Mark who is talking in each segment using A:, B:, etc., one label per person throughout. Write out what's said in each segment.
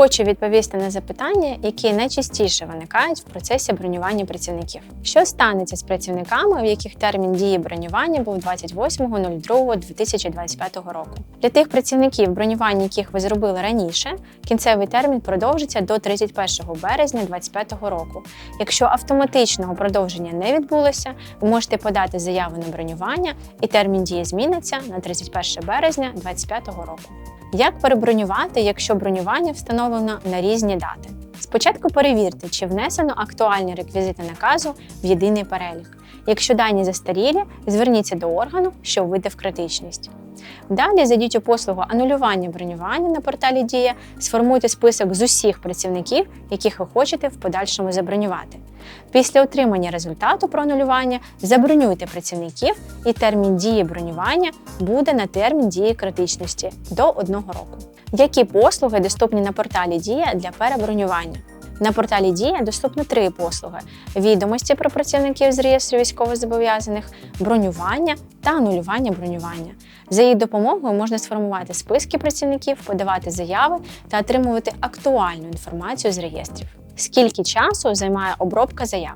A: Хочу відповісти на запитання, які найчастіше виникають в процесі бронювання працівників. Що станеться з працівниками, в яких термін дії бронювання був 28.02.2025 року? Для тих працівників, бронювання яких ви зробили раніше, кінцевий термін продовжиться до 31 березня 2025 року. Якщо автоматичного продовження не відбулося, ви можете подати заяву на бронювання, і термін дії зміниться на 31 березня 2025 року. Як перебронювати, якщо бронювання встановлено на різні дати? Спочатку перевірте, чи внесено актуальні реквізити наказу в єдиний перелік. Якщо дані застарілі, зверніться до органу, що видав критичність. Далі зайдіть у послугу анулювання бронювання на порталі Дія, сформуйте список з усіх працівників, яких ви хочете в подальшому забронювати. Після отримання результату про анулювання забронюйте працівників, і термін дії бронювання буде на термін дії критичності до одного року. Які послуги доступні на порталі Дія для перебронювання? На порталі Дія доступно три послуги: відомості про працівників з реєстру військовозобов'язаних, бронювання та анулювання бронювання. За її допомогою можна сформувати списки працівників, подавати заяви та отримувати актуальну інформацію з реєстрів. Скільки часу займає обробка заяв?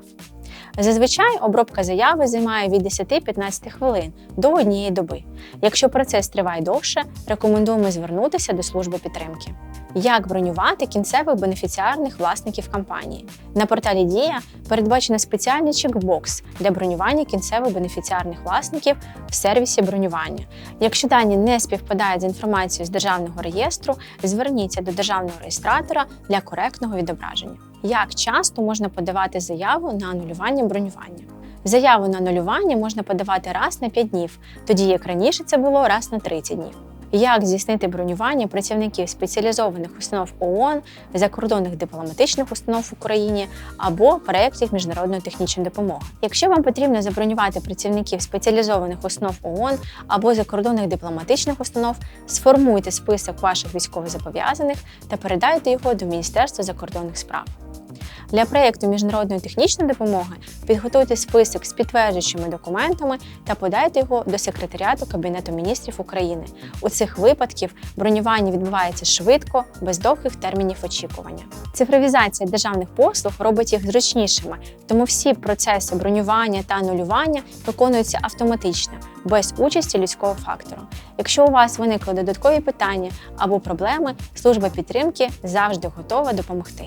A: Зазвичай обробка заяви займає від 10-15 хвилин до однієї доби. Якщо процес триває довше, рекомендуємо звернутися до служби підтримки. Як бронювати кінцевих бенефіціарних власників компанії? На порталі Дія передбачено спеціальний чекбокс для бронювання кінцевих бенефіціарних власників в сервісі бронювання. Якщо дані не співпадають з інформацією з державного реєстру, зверніться до державного реєстратора для коректного відображення. Як часто можна подавати заяву на анулювання бронювання? Заяву на анулювання можна подавати раз на 5 днів, тоді як раніше це було раз на 30 днів. Як здійснити бронювання працівників спеціалізованих установ ООН, закордонних дипломатичних установ в Україні або проєктів міжнародної технічної допомоги? Якщо вам потрібно забронювати працівників спеціалізованих установ ООН або закордонних дипломатичних установ, сформуйте список ваших військовозобов'язаних та передайте його до Міністерства закордонних справ. Для проєкту міжнародної технічної допомоги підготуйте список з підтверджуючими документами та подайте його до секретаріату Кабінету міністрів України. У цих випадків бронювання відбувається швидко, без довгих термінів очікування. Цифровізація державних послуг робить їх зручнішими, тому всі процеси бронювання та анулювання виконуються автоматично, без участі людського фактору. Якщо у вас виникли додаткові питання або проблеми, служба підтримки завжди готова допомогти.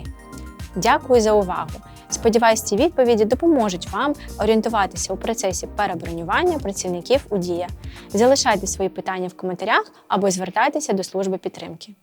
A: Дякую за увагу! Сподіваюсь, ці відповіді допоможуть вам орієнтуватися у процесі перебронювання працівників у Дія. Залишайте свої питання в коментарях або звертайтеся до служби підтримки.